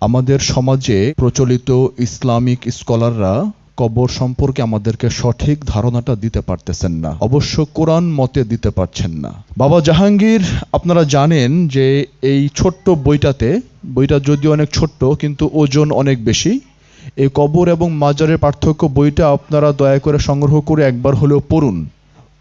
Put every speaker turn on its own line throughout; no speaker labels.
আমাদের সমাজে প্রচলিত ইসলামিক স্কলাররা কবর সম্পর্কে আমাদেরকে সঠিক ধারণাটা দিতে পারতেছেন না। অবশ্য কোরআন মতে দিতে পারছেন না। বাবা জাহাঙ্গীর, আপনারা জানেন যে এই ছোট্ট বইটাতে, বইটা যদিও অনেক ছোট্ট, কিন্তু ওজন অনেক বেশি। এই কবর এবং মাজারের পার্থক্য বইটা আপনারা দয়া করে সংগ্রহ করে একবার হলেও পড়ুন।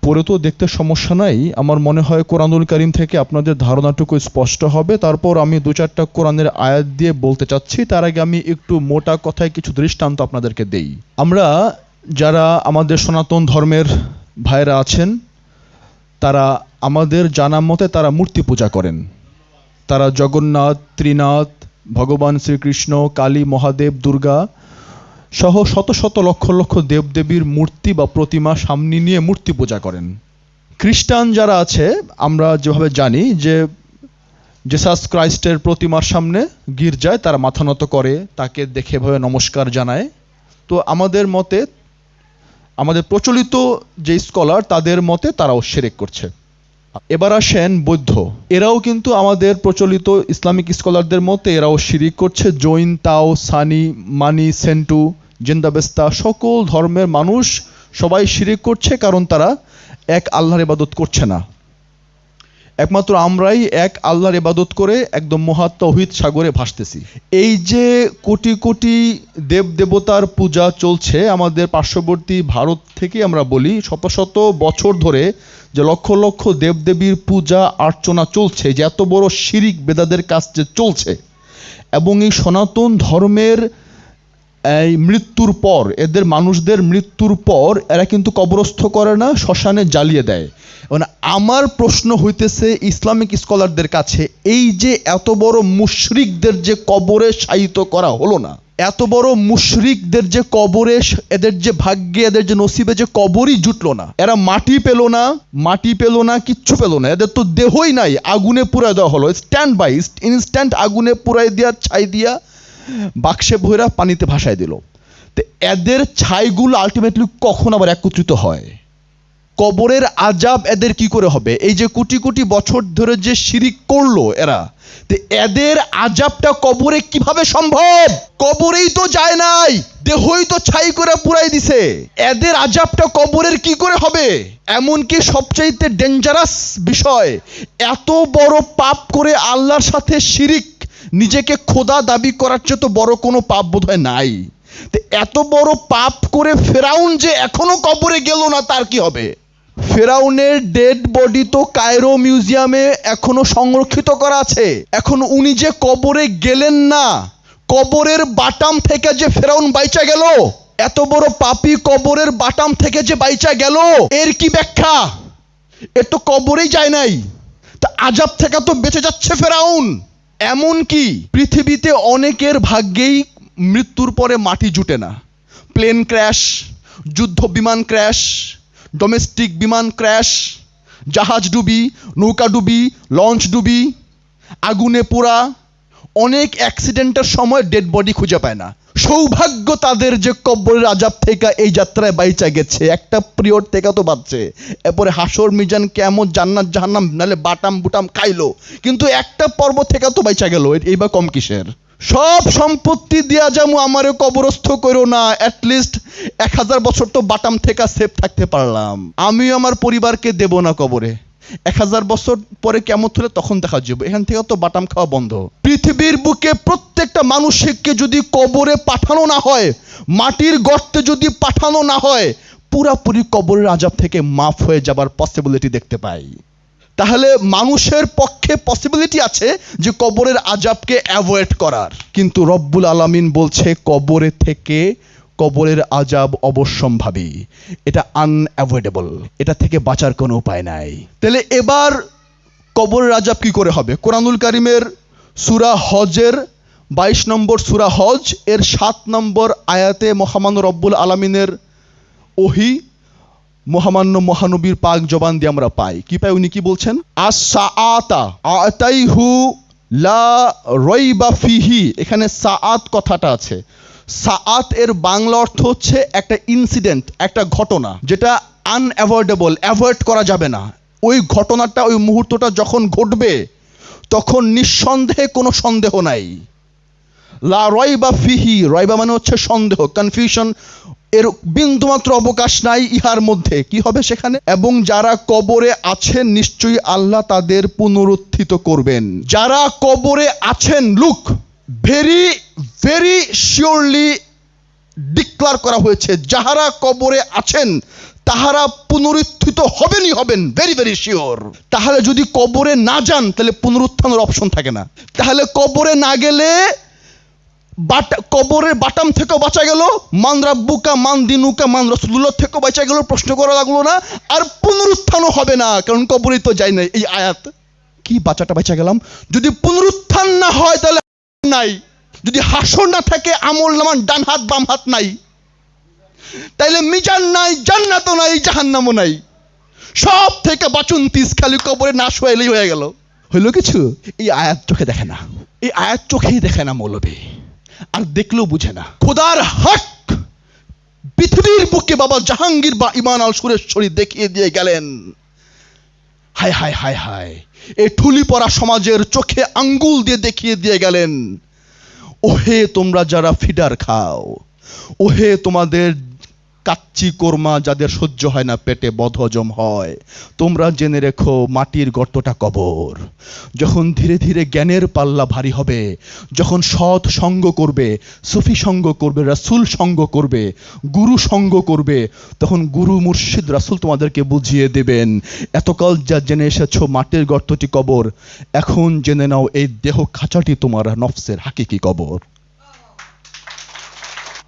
পড়ে তো দেখতে সমস্যা নাই। আমার মনে হয় কোরআনুল করিম থেকে আপনাদের ধারণাটুকু স্পষ্ট হবে। তারপর আমি দু চারটা কোরআনের আয়াত দিয়ে বলতে চাচ্ছি। তার আগে আমি একটু মোটা কথায় কিছু দৃষ্টান্ত আপনাদেরকে দেই। আমরা যারা আমাদের সনাতন ধর্মের ভাইরা আছেন, তারা আমাদের জানা মতে তারা মূর্তি পূজা করেন। তারা জগন্নাথ, ত্রিনাথ, ভগবান শ্রীকৃষ্ণ, কালী, মহাদেব, দুর্গা সহ শত শত লক্ষ লক্ষ দেবদেবীর মূর্তি বা প্রতিমা সামনে নিয়ে মূর্তি পূজা করেন। খ্রিস্টান যারা আছে, আমরা যেভাবে জানি যে জেসাস ক্রাইস্টের প্রতিমার সামনে গির্জায় তারা মাথা নত করে, তাকে দেখে ভাবে নমস্কার জানায়। তো আমাদের মতে, আমাদের প্রচলিত যে স্কলার, তাদের মতে তারাও সেরেক করছে। এবার আসেন বৌদ্ধ। এরাও কিন্তু আমাদের প্রচলিত ইসলামিক স্কলারদের মতে এরাও শিরিক করছে। জৈন, তাও, সানি, মানি, সেন্টু জিন্দাবেস্তা সকল ধর্মের মানুষ সবাই শিরিক করছে কারণ তারা এক আল্লাহর ইবাদত করছে না। একমাত্র আমরাই এক আল্লাহর ইবাদত করে একদম মহা সাগরে ভাসতেছি। এই যে কোটি কোটি দেব দেবতার পূজা চলছে আমাদের পার্শ্ববর্তী ভারত থেকে আমরা বলি, শত শত বছর ধরে যে লক্ষ লক্ষ দেবদেবীর পূজা অর্চনা চলছে, যে এত বড় শিরিক বেদাদের কাজ যে চলছে, এবং এই সনাতন ধর্মের এই মৃত্যুর পর, এদের মানুষদের মৃত্যুর পর এরা কিন্তু কবরস্থ করে না, শ্মশানে জ্বালিয়ে দেয়। মানে আমার প্রশ্ন হইতেছে ইসলামিক স্কলারদের কাছে, এই যে এত বড় মুশরিকদের যে কবরে শায়িত করা হলো না, এত বড় মুশরিকদের যে কবরে এদের যে ভাগ্যে, এদের যে নসিবে যে কবরই জুটলো না, এরা মাটি পেল না, মাটি পেল না, কিচ্ছু পেল না, এদের তো দেহই নাই, আগুনে পুরাই দেওয়া হলো। স্ট্যান্ড বাই ইনস্ট্যান্ট আগুনে পুরাই দিয়া, ছাই দিয়া বাক্সে ভৈরা পানিতে ভাসায় দিল। তো এদের ছাইগুলো আলটিমেটলি কখন আবার একত্রিত হয়? কবরের আজাব এদের কি করে হবে? এই যে কোটি কোটি বছর ধরে যে শিরিক করল এরা, তো এদের আজাবটা কবরে কীভাবে সম্ভব? কবরেই তো যায় নাই, দেহই তো ছাই করে পুরাই দিছে। এদের আজাবটা কবরের কি করে হবে? এমনকি সবচাইতে ডেঞ্জারাস বিষয়, এত বড় পাপ করে আল্লাহর সাথে শিরিক নিজেকে খোদা দাবি করার চেয়ে তো বড় কোনো পাপ বোধহয় নাই। তো এত বড় পাপ করে ফেরাউন যে এখনও কবরে গেল না, তার কি হবে? ফেরাউনের ডেড বডি তো কায়রো মিউজিয়ামে এখনও সংরক্ষিত করা আছে। এখন উনি যে কবরে গেলেন না, কবরের বাটাম থেকে যে ফেরাউন বাইচা গেল, এত বড় পাপি কবরের বাটাম থেকে যে বাইচা গেল, এর কি ব্যাখ্যা? এর তো কবরেই যায় নাই। তা আজাব থেকে তো বেঁচে যাচ্ছে ফেরাউন। এমন কি পৃথিবীতে অনেকের ভাগ্যেই মৃত্যুর পরে মাটি জুটে না। প্লেন ক্র্যাশ, যুদ্ধ বিমান ক্র্যাশ, ডোমেস্টিক বিমান ক্র্যাশ, জাহাজ ডুবি, নৌকা ডুবি, লঞ্চ ডুবি, আগুনে পোড়া, অনেক অ্যাক্সিডেন্টের সময় ডেড বডি খুঁজে পায় না। সৌভাগ্য তাদের যে কব্বরের আজাব থেকে এই যাত্রায় বাইচা গেছে। একটা পিরিয়ড থেকে তো বাঁচছে। এরপরে হাসর মিজান কেমন জান্নাত জাহান্নাম, নালে বাটাম বুটাম খাইলো। কিন্তু একটা পর্ব থেকে তো বাইচা গেল। এই বা কম কিসের? সব সম্পত্তি দিয়া যামু, আমারে কবরস্থ করো না। অ্যাটলিস্ট এক হাজার বছর তো বাটাম থেকে সেফ থাকতে পারলাম। আমিও আমার পরিবারকে দেব না কবরে। এক হাজার বছর পরে কেমন হলে তখন দেখা যাবে। এখান থেকে তো বাটাম খাওয়া বন্ধ। পৃথিবীর বুকে প্রত্যেকটা মানুষকে যদি কবরে পাঠানো না হয়, মাটির গর্তে যদি পাঠানো না হয়, পুরাপুরি কবরের আজাব থেকে মাফ হয়ে যাবার পসিবিলিটি দেখতে পাই। তাহলে মানুষের পক্ষে পসিবিলিটি আছে যে কবরের আজাবকে অ্যাভয়েড করার। কিন্তু রব্বুল আলামিন বলছে, কবরে থেকে কবরের আজাব অবশ্যম্ভাবী। এটা আনঅ্যাভয়েডেবল এটা থেকে বাঁচার কোনো উপায় নাই। তাহলে এবার কবরের আজাব কি করে হবে? কোরআনুল কারিমের সুরা হজের বাইশ নম্বর সুরা হজ এর সাত নম্বর আয়াতে মোহাম্মদ রব্বুল আলামিনের ওহি, মহামান্য মহানবীর পাক জবান দিয়ে আমরা পাই। কি পাই উনি কি বলছেন? আসাআতা আতাইহু লা রইবা ফিহি। এখানে সাআত কথাটা আছে। সাআত এর বাংলা অর্থ হচ্ছে একটা ইনসিডেন্ট একটা ঘটনা, যেটা আনঅ্যাভয়েডেবল অ্যাভয়েড করা যাবে না। ওই ঘটনাটা, ওই মুহূর্তটা যখন ঘটবে, তখন নিঃসন্দেহে কোনো সন্দেহ নাই। লা রয়বা ফিহি, রয়বা মানে হচ্ছে সন্দেহ কনফিউশন এর বিন্দুমাত্র অবকাশ নাই ইহার মধ্যে। কি হবে সেখানে? এবং যারা কবরে আছেন, নিশ্চয়ই আল্লাহ তাদের পুনরুত্থিত করবেন। যারা কবরে আছেন look very very surely declare করা হয়েছে, যাহারা কবরে আছেন, তাহারা পুনরুত্থিত হবেনই হবেন ভেরি ভেরি শিওর তাহলে যদি কবরে না যান, তাহলে পুনরুত্থানের অপশন থাকে না। তাহলে কবরে না গেলে কবরের বাটাম থেকেও বাঁচা গেল, মান রাব্বুকা, মান দিনুকা, মান রসুল্লাহ থেকেও বাঁচা গেল, প্রশ্ন করা লাগল না, আর পুনরুত্থানও হবে না, কারণ কবরে তো যাই না এই আয়াত। কি বাচ্চাটা বাঁচা গেলাম? যদি পুনরুত্থান না হয়, তাহলে নাই। যদি হাসর না থাকে, আমল নামান ডান হাত, বাম হাত নাই। তাইলে মিজান নাই, জান্নাতও নাই, জাহান্নামও নাই। সব থেকে বাচুন তিস খালি কবরে, না শোয়াইলেই হয়ে গেল। হইল কিছু? এই আয়াত চোখে দেখে না। এই আয়াত চোখেই দেখে না মৌলবী। আর দেখলেও বুঝে না। খোদার হক পৃথিবীর বুকে বাবা জাহাঙ্গীর বা ইমান আল সুরেশ্বরী দেখিয়ে দিয়ে গেলেন। হায় হায় হায় হায়। এই ঠুলি পড়া সমাজের চোখে আঙ্গুল দিয়ে দেখিয়ে দিয়ে গেলেন, ওহে তোমরা যারা ফিডার খাও, ওহে তোমাদের কাচ্চি কোরমা যাদের সহ্য হয় না, পেটে বদহজম হয়। তোমরা জেনে রেখো, মাটির গর্তটা কবর। যখন ধীরে ধীরে জ্ঞানের পাল্লা ভারী হবে, যখন সৎ সঙ্গ করবে, সুফি সঙ্গ করবে, রাসুল সঙ্গ করবে, গুরু সঙ্গ করবে, তখন গুরু মুর্শিদ রাসুল তোমাদেরকে বুঝিয়ে দেবেন, এতকাল যা জেনে এসেছ মাটির গর্তটি কবর, এখন জেনে নাও এই দেহ খাঁচাটি তোমার নফসের হাকিকি কবর।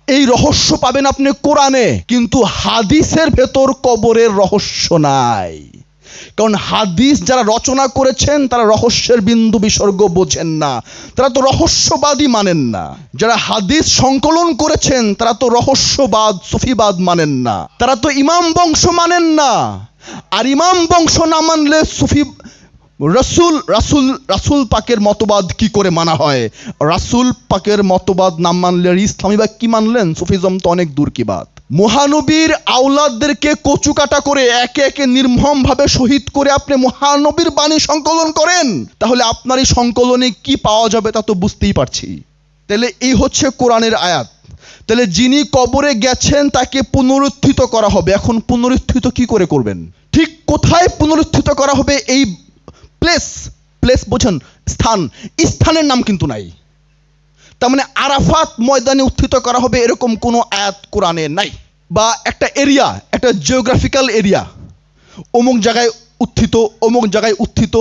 এই রহস্য পাবেন আপনি কোরআনে, কিন্তু হাদিসের ভেতর কবরের রহস্য নাই। কারণ হাদিস যারা রচনা করেছেন, তারা রহস্যের বিন্দু বিসর্গ বোঝেন না। তারা তো রহস্যবাদী মানেন না। যারা হাদিস সংকলন করেছেন, তারা তো রহস্যবাদ, সুফিবাদ মানেন না। তারা তো ইমাম বংশ মানেন না। আর ইমাম বংশ না মানলে সুফি রসুল, রাসুল রাসুল পাকের মতবাদ কি করে মানা হয়? রাসুল পাকের মতবাদ না মানলে ইসলামী বা কি মানলেন? সুফিজম তো অনেক দূর কি বাত। মহানবীর আওলাদদেরকে কচু কাটা করে একে একে নির্মম ভাবে শহীদ করে আপনি মহানবীর বাণী সংকলন করেন, তাহলে আপনার এই সংকলনে কি পাওয়া যাবে তা তো বুঝতেই পারছি। তাহলে এই হচ্ছে কোরআনের আয়াত। তাহলে যিনি কবরে গেছেন তাকে পুনরুত্থিত করা হবে। এখন পুনরুত্থিত কি করে করবেন? ঠিক কোথায় পুনরুত্থিত করা হবে এই প্লেস প্লেস বোঝেন, স্থান। স্থানের নাম কিন্তু নাই। তার মানে আরাফাত ময়দানে উত্থিত করা হবে এরকম কোনো আয়াত কোরআনে নাই। বা একটা এরিয়া একটা জিওগ্রাফিক্যাল এরিয়া অমুক জায়গায় উত্থিত, অমুক জায়গায় উত্থিত,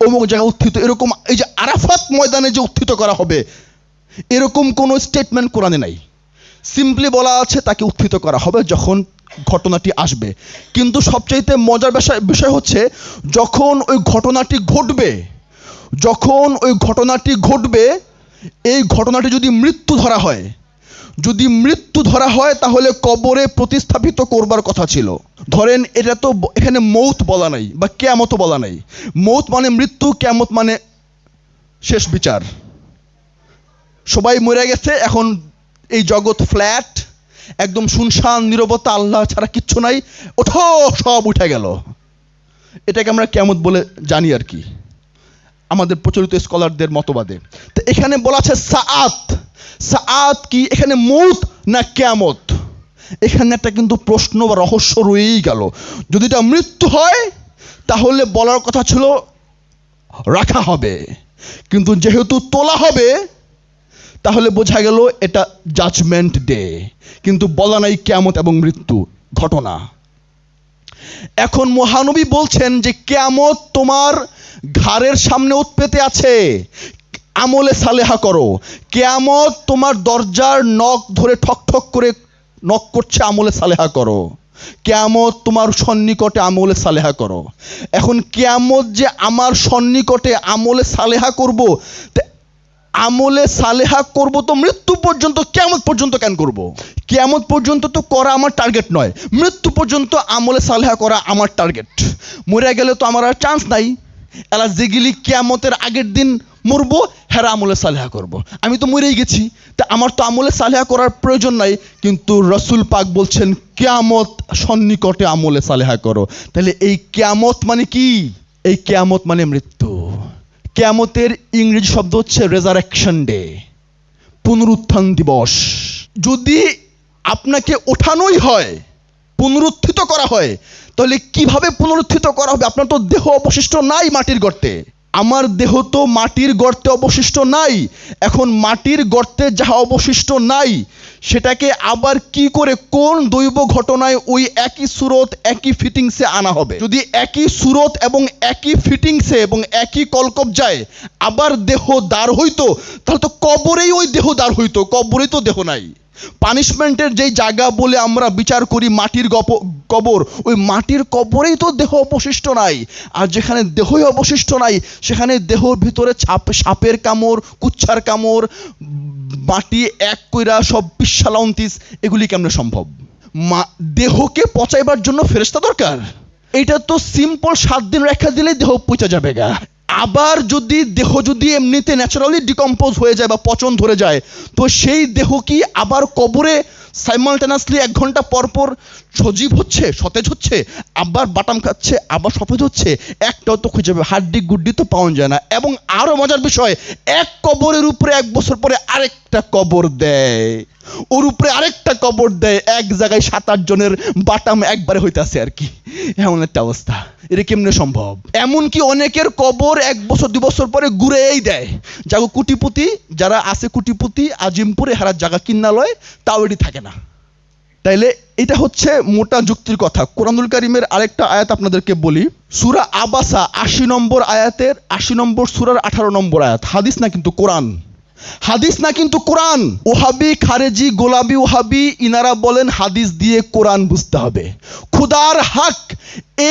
অমুক জায়গায় উত্থিত, এরকম এই যে আরাফাত ময়দানে যে উত্থিত করা হবে, এরকম কোনো স্টেটমেন্ট কোরআনে নাই। সিম্পলি বলা আছে তাকে উত্থিত করা হবে যখন ঘটনাটি আসবে। কিন্তু সবচাইতে মজার বিষয় হচ্ছে, যখন ওই ঘটনাটি ঘটবে, যখন ওই ঘটনাটি ঘটবে, এই ঘটনাটি যদি মৃত্যু ধরা হয়, যদি মৃত্যু ধরা হয়, তাহলে কবরে প্রতিস্থাপিত করবার কথা ছিল। ধরেন, এটা তো এখানে মৌত বলা নাই, বা কেয়ামত বলা নাই। মৌত মানে মৃত্যু, কেয়ামত মানে শেষ বিচার। সবাই মরে গেছে, এখন এই জগৎ ফ্ল্যাট একদম শুনশান, নীরবতা, আল্লাহ ছাড়া কিচ্ছু নাই। ওঠো, সব উঠে গেল। এটাকে আমরা কেমত বলে জানি আর কি। আমাদের প্রচলিত স্কলারদের মতবাদে। তো এখানে বলা আছে সাআত। সাআত কি? এখানে মৌত না কেয়ামত? এখানে একটা কিন্তু প্রশ্ন বা রহস্য রয়েই গেল। যদি এটা মৃত্যু হয়, তাহলে বলার কথা ছিল, রাখা হবে। কিন্তু যেহেতু তোলা হবে তাহলে বোঝা গেল এটা জাজমেন্ট ডে কিন্তু বলা নাই কেয়ামত এবং মৃত্যু ঘটনা। এখন মহানবী বলছেন যে কেয়ামত তোমার ঘাড়ের সামনে উৎপেতে আছে। আমলে সালেহা করো। কেয়ামত তোমার দরজার নখ ধরে ঠক ঠক করে নখ করছে, আমলে সালেহা করো। কেয়ামত তোমার সন্নিকটে আমলে সালেহা করো। এখন কেয়ামত যে আমার সন্নিকটে আমলে সালেহা করব, তা আমলে সালেহা করব তো মৃত্যু পর্যন্ত কেমন পর্যন্ত কেন করব? কেমন পর্যন্ত তো করা আমার টার্গেট নয়। মৃত্যু পর্যন্ত আমলে সালেহা করা আমার টার্গেট মরে গেলে তো আমার আর চান্স নাই। এলা যেগুলি কেয়ামতের আগের দিন মরবো, হেরা আমলে সালেহা করব। আমি তো মরেই গেছি, তা আমার তো আমলে সালেহা করার প্রয়োজন নাই। কিন্তু রসুল পাক বলছেন, কেয়ামত সন্নিকটে আমলে সালেহা করো। তাহলে এই কেয়ামত মানে কি? এই কেয়ামত মানে মৃত্যু। কেয়ামতের ইংরেজি শব্দ হচ্ছে রেজারেকশন ডে পুনরুত্থান দিবস। যদি আপনাকে ওঠানোই হয়, পুনরুত্থিত করা হয়, তাহলে কীভাবে পুনরুত্থিত করা হবে? আপনার তো দেহ অবশিষ্ট নাই মাটির গর্তে। আমার দেহ তো মাটির গর্তে অবশিষ্ট নাই, এখন মাটির গর্তে যাহা অবশিষ্ট নাই, সেটাকে আবার কি করে কোন দৈব ঘটনায় ওই একই সুরত, একই ফিটিংসে আনা হবে? যদি একই সুরত এবং একই ফিটিংসে এবং একই কলকবজায় আবার দেহ দাঁড় হইতো, তাহলে তো কবরেই ওই দেহ দাঁড় হইতো, কবরেই তো দেহ নাই। পানিশমেন্টের যেই জায়গা বলে আমরা বিচার করি মাটির গপ- কবর, ওই মাটির কবরেই তো দেহ অবশিষ্ট নাই। আর যেখানে দেহই অবশিষ্ট নাই, সেখানে দেহর ভিতরে ছাপ, সাপের কামড়, কুচ্ছার কামড়, মাটি এক কইরা সব পিসালাউন্তিস এগুলি কেমনে সম্ভব? মা, দেহকে পচাইবার জন্য ফেরেস্তা দরকার। এটা তো সিম্পল সাত দিন রেখা দিলেই দেহ পচা যাবে গা। আবার যদি দেহ যদি এমনিতে ন্যাচারালি ডিকম্পোজ হয়ে যায় বা পচন ধরে যায়, তো সেই দেহ কি আবার কবরে সাইমালটেনাসলি এক ঘণ্টা পর পর সজীব হচ্ছে, সতেজ হচ্ছে, আবার বাটাম খাচ্ছে, আবার সতেজ হচ্ছে? একটাও তো খুঁজে পাবে, হাড্ডি গুড্ডি তো পাওয়া যায় না। এবং আরও মজার বিষয়, এক কবরের উপরে এক বছর পরে আরেকটা কবর দেয়। ওর উপরে আরেকটা কবর দেয়, এক জায়গায় সাত আট জনের বাটাম একবারে হইতাছে আর কি। এমন একটা অবস্থা। এটা কেমনে সম্ভব? এমনকি অনেকের কবর এক বছর দুই বছর পরে ঘুরেই দেয়। যাগো কুটিপুতি, যারা আছে কুটিপুতি, আজিমপুরে হারার জায়গা কিন্নালয় তাও এটি থাকে না। তাইলে এটা হচ্ছে মোটা যুক্তির কথা। কোরআনুল কারিমের আরেকটা আয়াত আপনাদেরকে বলি। সুরা আবাসা আশি নম্বর আয়াতের, আশি নম্বর সুরার আঠারো নম্বর আয়াত। হাদিস না কিন্তু কোরআন। হাদিস না কিন্তু কোরআন। ওহাবি, খারেজি গোলাবি ওহাবি, ইনারা বলেন হাদিস দিয়ে কোরআন বুঝতে হবে। খুদার হাক,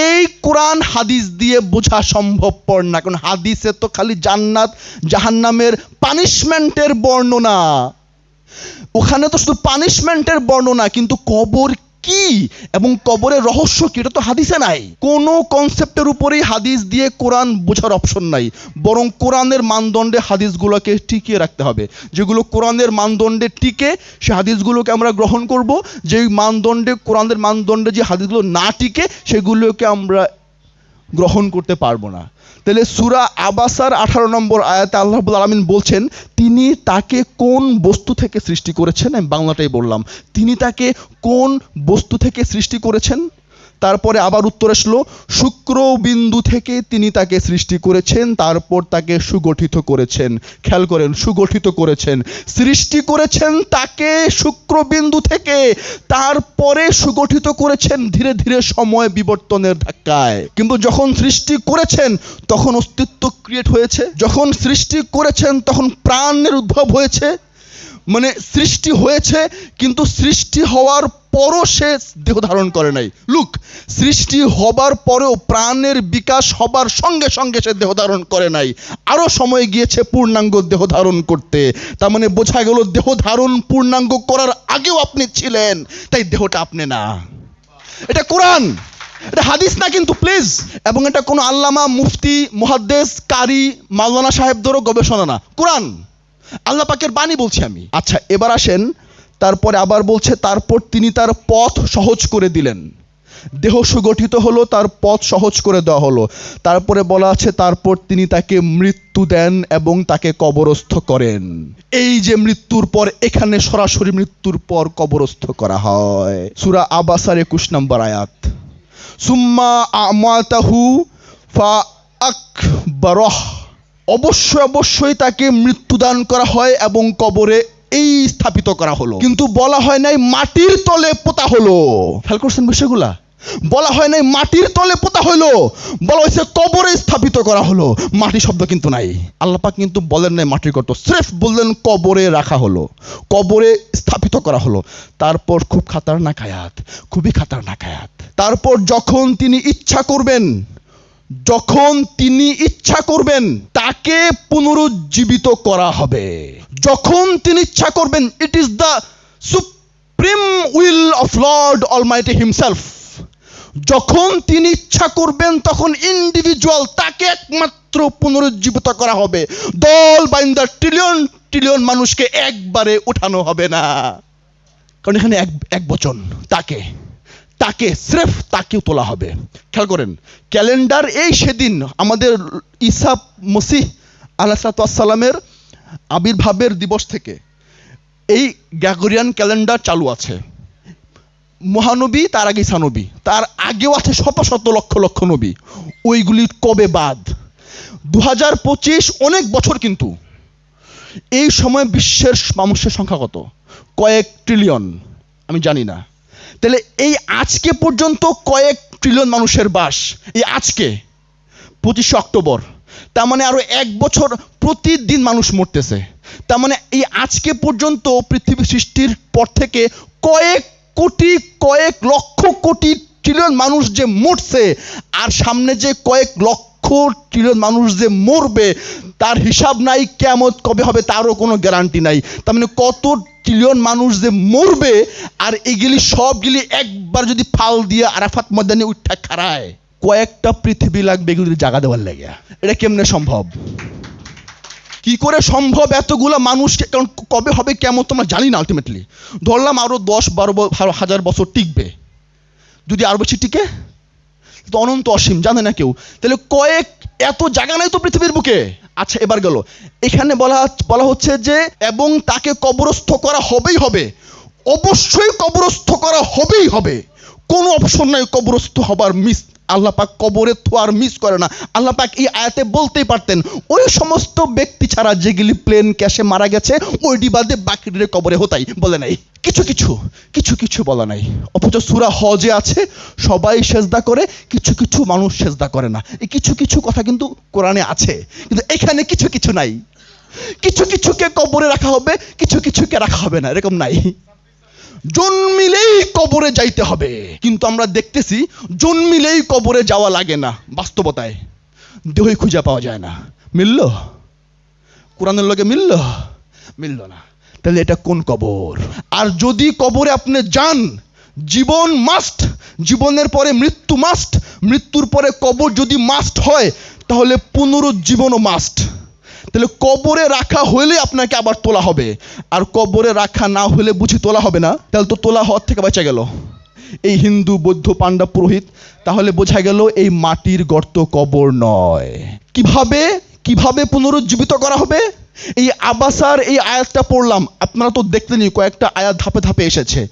এই কোরআন হাদিস দিয়ে বোঝা সম্ভবপর না, কারণ হাদিসে তো খালি জান্নাত, জাহান্নামের পানিশমেন্টের বর্ণনা। ওখানে তো শুধু পানিশমেন্টের বর্ণনা, কিন্তু কবর কি? এবং কবরের রহস্য কি? এটা তো হাদিসে নাই। কোনো কনসেপ্টের উপরেই হাদিস দিয়ে কোরআন বোঝার অপশন নাই। বরং কোরআনের মানদণ্ডে হাদিসগুলোকে টিকিয়ে রাখতে হবে। যেগুলো কোরআনের মানদণ্ডে টিকে, সে হাদিসগুলোকে আমরা গ্রহণ করব। যেই মানদণ্ডে, কোরআনের মানদণ্ডে যে হাদিসগুলো না টিকে, সেগুলোকে আমরা গ্রহণ করতে পারব না। তাহলে সুরা আবাসার আঠারো নম্বর আয়াতে আল্লাহবুল আলমিন বলছেন, তিনি তাকে কোন বস্তু থেকে সৃষ্টি করেছেন? আমি বাংলাটাই বললাম। তিনি তাকে কোন বস্তু থেকে সৃষ্টি করেছেন? তারপরে আবার উত্তর আসলো, শুক্র বিন্দু থেকে তিনি তাকে সৃষ্টি করেছেন, তারপর তাকে সুগঠিত করেছেন। খেয়াল করেন, সুগঠিত করেছেন। সৃষ্টি করেছেন তাকে শুক্র বিন্দু থেকে, তারপরে সুগঠিত করেছেন ধীরে ধীরে সময় বিবর্তনের ধাক্কায়। কিন্তু যখন সৃষ্টি করেছেন, তখন অস্তিত্ব ক্রিয়েট হয়েছে। যখন সৃষ্টি করেছেন, তখন প্রাণের উদ্ভব হয়েছে। মানে সৃষ্টি হয়েছে, কিন্তু সৃষ্টি হওয়ার পরও সে দেহ ধারণ করে নাই। লুক, সৃষ্টি হবার পরেও প্রাণের বিকাশ হবার সঙ্গে সঙ্গে সে দেহ ধারণ করে নাই। আরও সময় গিয়েছে পূর্ণাঙ্গ দেহ ধারণ করতে। তার মানে বোঝা গেল দেহ ধারণ পূর্ণাঙ্গ করার আগেও আপনি ছিলেন, তাই দেহটা আপনি না। এটা কোরআন, এটা হাদিস না কিন্তু প্লিজ, এবং এটা কোনো আল্লামা, মুফতি, মুহাদ্দেস, কারি, মাওলানা সাহেব ধরো গবেষণা না। কোরআন। আল্লাহ পাকের বাণী বলছি আমি। আচ্ছা এবার আসেন, তারপরে আবার বলছে, তারপর তিনি তার পথ সহজ করে দিলেন। দেহ সুগঠিত হলো, তার পথ সহজ করে দেওয়া হলো। তারপরে বলা আছে, তারপর তিনি তাকে মৃত্যু দেন এবং তাকে কবরস্থ করেন। এই যে মৃত্যুর পর, এখানে সরাসরি মৃত্যুর পর কবরস্থ করা হয়। সুরা আবাসার একুশ নম্বর আয়াত। সুম্মা আমাতাহু ফা আকবরহ অবশ্যই অবশ্যই তাকে মৃত্যুদান করা হয় এবং কবরে এই স্থাপিত করা হলো। কিন্তু বলা হয় নাই মাটির তলে পোতা হলো। খেয়াল করছেন বিষয়গুলা? বলা হয় নাই মাটির তলে পোতা হলো। বলা হয়েছে কবরে স্থাপিত করা হলো। মাটি শব্দ কিন্তু নাই। আল্লাপাক কিন্তু বলেন নাই মাটির কত স্রেফ বললেন কবরে রাখা হলো। কবরে স্থাপিত করা হলো। তারপর খুব খাতারনাক আয়াত, খুবই খাতারনাক আয়াত। তারপর যখন তিনি ইচ্ছা করবেন যখন তিনি ইচ্ছা করবেন, তাকে পুনরুজ্জীবিত করা হবে। যখন তিনি ইচ্ছা করবেন it is the supreme will of Lord Almighty himself যখন তিনি ইচ্ছা করবেন, তখন ইন্ডিভিজুয়াল তাকে একমাত্র পুনরুজ্জীবিত করা হবে। দল বাইন্দা ট্রিলিয়ন ট্রিলিয়ন মানুষকে একবারে উঠানো হবে না। কারণ এখানে এক এক বচন, তাকে। তাকে, স্রেফ তাকেও তোলা হবে। খেয়াল করেন, ক্যালেন্ডার এই সেদিন আমাদের ঈসা মসিহ আলাহাতামের আবির্ভাবের দিবস থেকে। এই গ্যাগরিয়ান ক্যালেন্ডার চালু আছে। মহানবী, তার আগে সানবী তার আগেও আছে শত শত লক্ষ লক্ষ নবী। ওইগুলি কবে বাদ? দু হাজার পঁচিশ অনেক বছর কিন্তু। এই সময় বিশ্বের মানুষের সংখ্যা কত? কয়েক ট্রিলিয়ন আমি জানি না। তাহলে এই আজকে পর্যন্ত কয়েক ট্রিলিয়ন মানুষের বাস, এই আজকে, পঁচিশে অক্টোবর। তার মানে আরও এক বছর প্রতিদিন মানুষ মরতেছে। তার মানে এই আজকে পর্যন্ত পৃথিবী সৃষ্টির পর থেকে কয়েক কোটি, কয়েক লক্ষ কোটি ট্রিলিয়ন মানুষ যে মরছে, আর সামনে যে কয়েক লক্ষ ট্রিলিয়ন মানুষ যে মরবে, তার হিসাব নাই কেমত কবে হবে, তারও কোনো গ্যারান্টি নাই। তার মানে কত ট্রিলিয়ন মানুষ যে মরবে, আর এগুলি সবগুলি একবার যদি ফাল দিয়ে আরাফাত ময়দানে উঠা খাড়ায়, কয়েকটা পৃথিবী লাগবে এগুলি জাগা দেওয়ার লাগে। এটা কেমনে সম্ভব? কি করে সম্ভব এতগুলো মানুষকে? কারণ কবে হবে কেমন তোমরা জানি না আলটিমেটলি ধরলাম আরও দশ, বারো হাজার বছর টিকবে। যদি আরও বেশি টিকে অনন্ত অসীম, জানে না কেউ। তাহলে কয়েক এত জায়গা নাই তো পৃথিবীর বুকে? আচ্ছা এবার গেল। এখানে বলা বলা হচ্ছে যে, এবং তাকে কবরস্থ করা হবেই হবে। অবশ্যই কবরস্থ করা হবেই হবে। কোনো অপশন নাই কবরস্থ হবার, মিস আল্লাহ পাক কবরে থোয়ার মিস করে না। আল্লাহ পাক এই আয়াতে বলতেই পারতেন, ওই সমস্ত ব্যক্তি ছাড়া যেগুলি প্লেন ক্যাশে মারা গেছে ওইটি বাদে বাকিদের কবরে হতাই। বলে নাই। কিছু কিছু কিছু কিছু বলা নাই। অথচ সুরা হজে আছে, সবাই সেজদা করে, কিছু কিছু মানুষ সেজদা করে না। এই কিছু কিছু কথা কিন্তু কোরআনে আছে, কিন্তু এখানে কিছু কিছু নাই। কিছু, কিছুকে কবরে রাখা হবে, কিছু, কিছুকে রাখা হবে না, এরকম নাই। জন্মিলেই কবরে যাইতে হবে। কিন্তু আমরা দেখতেছি জন্মিলেই কবরে যাওয়া লাগে না বাস্তবতায়। দেহই খুঁজে পাওয়া যায় না। মিলল? কোরআনের লগে মিলল? মিলল না। তাহলে এটা কোন কবর? আর যদি কবরে আপনি যান, জীবন মাস্ট জীবনের পরে মৃত্যু মাস্ট মৃত্যুর পরে কবর যদি মাস্ট হয়, তাহলে পুনরুজ্জীবনও মাস্ট তাহলে কবরে রাখা হলে আপনাকে আবার তোলা হবে। আর কবরে রাখা না হলে বুঝি তোলা হবে না। তাহলে তো তোলা হওয়ার থেকে বাঁচা গেল। এই হিন্দু, বৌদ্ধ, পাণ্ডা, পুরোহিত, তাহলে বোঝা গেল এই মাটির গর্ত কবর নয়। কীভাবে? কীভাবে পুনরুজ্জীবিত করা হবে? এই আবাসার এই আয়াতটা পড়লাম। আপনারা তো দেখলেনই, কয়েকটা আয়াত ধাপে ধাপে এসেছে।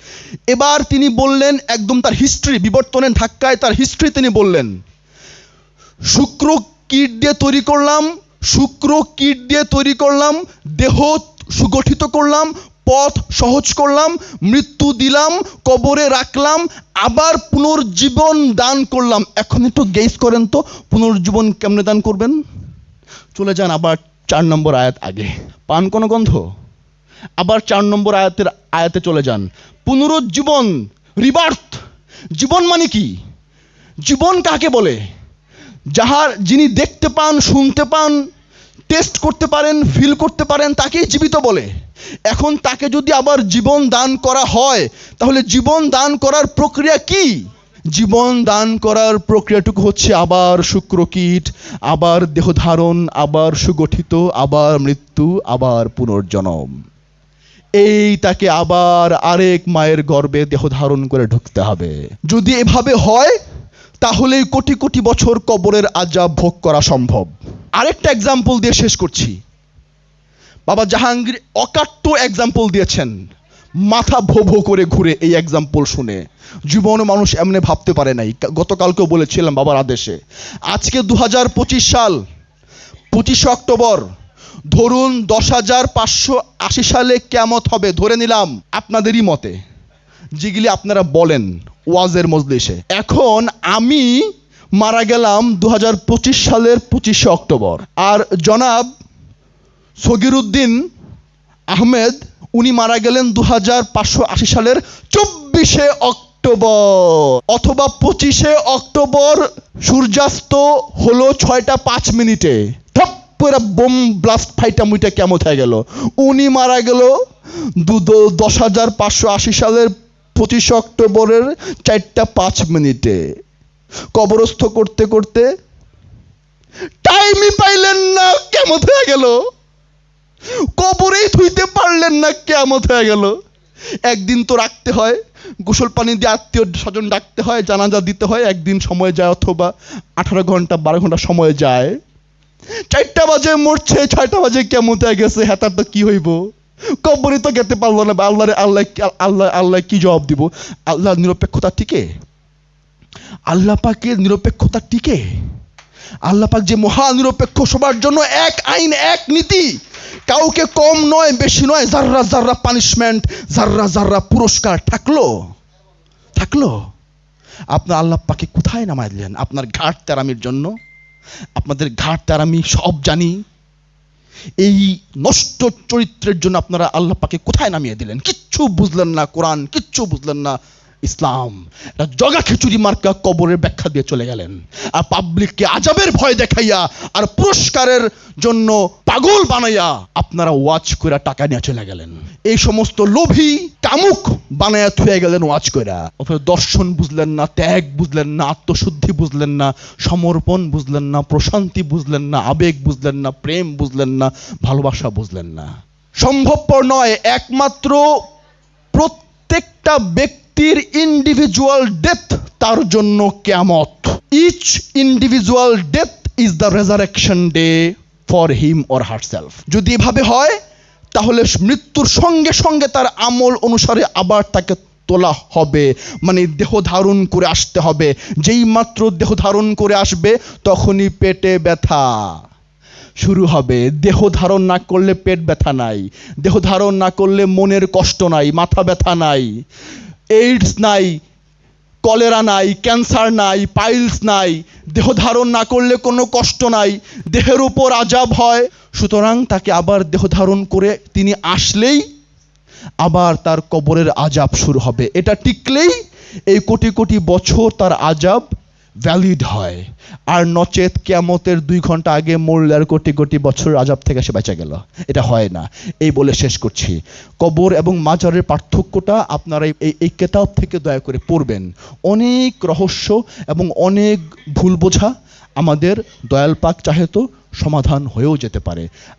এবার তিনি বললেন, একদম তার হিস্ট্রি বিবর্তনের ধাক্কায় তার হিস্ট্রি তিনি বললেন। শুক্র কিট দিয়ে তৈরি করলাম শুক্র কিট দিয়ে তৈরি করলাম, দেহ সুগঠিত করলাম, পথ সহজ করলাম, মৃত্যু দিলাম, কবরে রাখলাম, আবার পুনর্জীবন দান করলাম। এখন একটু গেস করেন তো, পুনর্জীবন কেমনে দান করবেন? চলে যান আবার চার নম্বর আয়াত আগে। পান কোনো গন্ধ? আবার চার নম্বর আয়াতের আয়াতে চলে যান। পুনরুজ্জীবন রিবার্থ জীবন মানে কি? জীবন কাকে বলে? যাহার, যিনি দেখতে পান, শুনতে পান টেস্ট করতে পারেন ফিল করতে পারেন, তাকেই জীবিত বলে। এখন তাকে যদি আবার জীবন দান করা হয়, তাহলে জীবন দান করার প্রক্রিয়া কি? জীবন দান করার প্রক্রিয়াটুকু হচ্ছে আবার শুক্রকীট, আবার দেহধারণ আবার সুগঠিত, আবার মৃত্যু, আবার পুনর্জন্ম। এই তাকে আবার আরেক মায়ের গর্ভে দেহ ধারণ করে ঢুকতে হবে। যদি এভাবে হয় তাহলেই কোটি কোটি বছর কবরের আজাব ভোগ করা সম্ভব। আরেকটা এক্সাম্পল দিয়ে শেষ করছি। বাবা জাহাঙ্গীর অকাট্য এক্সাম্পল দিয়েছেন। মাথা ভো ভো করে ঘুরে এই এক্সাম্পল শুনে। জীবনে মানুষ এমনি ভাবতে পারে নাই। গতকালকেও বলেছিলাম বাবার আদেশে। আজকে দু হাজার পঁচিশ সাল, পঁচিশে অক্টোবর, ধরুন দশ হাজার পাঁচশো আশি সালে কেমত হবে, ধরে নিলাম আপনাদেরই মতে। যেগুলি আপনারা বলেন ওয়াজের মজলিসে। এখন আমি মারা গেলাম দু হাজার পঁচিশ সালের পঁচিশে অক্টোবর। আর জনাব সগিরুদ্দিন আহমেদ, উনি মারা গেলেন দু সালের চব্বিশে অক্টোবর। অথবা পঁচিশে অক্টোবর সূর্যাস্ত হলো ছয়টা পাঁচ মিনিটে। ঠপ বোম ব্লাস্ট ফাইটা মুইটা কেমন হয়ে গেল? উনি মারা গেল দু দশ হাজার পাঁচশো আশি সালের পঁচিশে অক্টোবরের চারটা পাঁচ মিনিটে। কবরস্থ করতে করতে টাইমই পাইলেন না কেমন হয়ে গেল। কবরেই ধুইতে পারলেন না কেমত হয়ে গেল। একদিন তো রাখতে হয়, গোসল পানি দিয়ে আত্মীয় স্বজন ডাকতে হয়, জানাজা দিতে হয়, একদিন সময় যায় অথবা আঠারো ঘণ্টা, বারো ঘণ্টা সময় যায়। চারটা বাজে মরছে, ছয়টা বাজে কেমন হয়ে গেছে হ্যাঁ তার তো কি হইব? কবরে তো গেতে পারল না আল্লাহ আল্লাহ আল্লাহ আল্লাহ কি জবাব দিব? আল্লাহ নিরপেক্ষতা টিকে? আল্লাহ পাকের নিরপেক্ষতা টিকে? আল্লাহ পাক যে মহা নিরপেক্ষ, সবার জন্য এক আইন, এক নীতি। কাউকে কম নয়, বেশি নয় জাররা জাররা পানিশমেন্ট জাররা জাররা পুরস্কার, থাকল? থাকল? আপনার আল্লাহ পাকে কোথায় নামাই দিলেন? আপনার ঘাট তেরামির জন্য? আপনাদের ঘাট তেরামি সব জানি। এই নষ্ট চরিত্রের জন্য আপনারা আল্লাহ পাকে কোথায় নামিয়ে দিলেন? কিচ্ছু বুঝলেন না কোরআন, কিচ্ছু বুঝলেন না। ইসলাম। জগা খিচুড়ি মার্কা কবরের ব্যাখ্যা দিয়ে চলে গেলেন। আর পাবলিককে আজাবের ভয় দেখাইয়া আর পুরস্কারের জন্য পাগল বানাইয়া আপনারা ওয়াচ করে টাকা নিয়ে চলে গেলেন। এই সমস্ত লোভী কামুক বানাইয়া থুয়ে গেলেন ওয়াচ কইরা। অথবা দর্শন বুঝলেন না, ত্যাগ বুঝলেন না, আত্মশুদ্ধি বুঝলেন না, সমর্পণ বুঝলেন না, প্রশান্তি বুঝলেন না, আবেগ বুঝলেন না, প্রেম বুঝলেন না, ভালোবাসা বুঝলেন না। সম্ভবপর নয়, একমাত্র প্রত্যেকটা ব্যক্তির ইন্ডিভিজুয়াল ডেথ তার জন্য কেয়ামত। Each individual death is the resurrection day for him or herself যদি এভাবে হয়, তাহলে মৃত্যুর সঙ্গে সঙ্গে তার আমল অনুসারে আবার তাকে তোলা হবে। মানে দেহ ধারণ করে আসতে হবে। যেই মাত্র দেহ ধারণ করে আসবে, তখনই পেটে ব্যথা শুরু হবে। দেহ ধারণ না করলে পেট ব্যথা নাই। দেহ ধারণ না করলে মনের কষ্ট নাই, মাথা ব্যথা নাই। এইডস নাই, কলেরা নাই, ক্যান্সার নাই, পাইলস নাই, দেহ ধারণ না করলে কোনো কষ্ট নাই, দেহের উপর আজাব হয়। সুতরাং তাকে আবার দেহ ধারণ করে তিনি আসলেই আবার তার কবরের আজাব শুরু হবে। এটা টিকলেই এই কোটি কোটি বছর তার আজাব ভ্যালিড হয়। আর নচেত কেয়ামতের দুই ঘণ্টা আগে মরলে আর কোটি কোটি বছর আজাব থেকে সে বেঁচে গেল। এটা হয় না। এই বলে শেষ করছি। কবর এবং মাজারের পার্থক্যটা আপনারা এই এই কেতাব থেকে দয়া করে পড়বেন। অনেক রহস্য এবং অনেক ভুল বোঝা আমাদের দয়াল পাক চাহে তো সমাধান হয়েও যেতে পারে।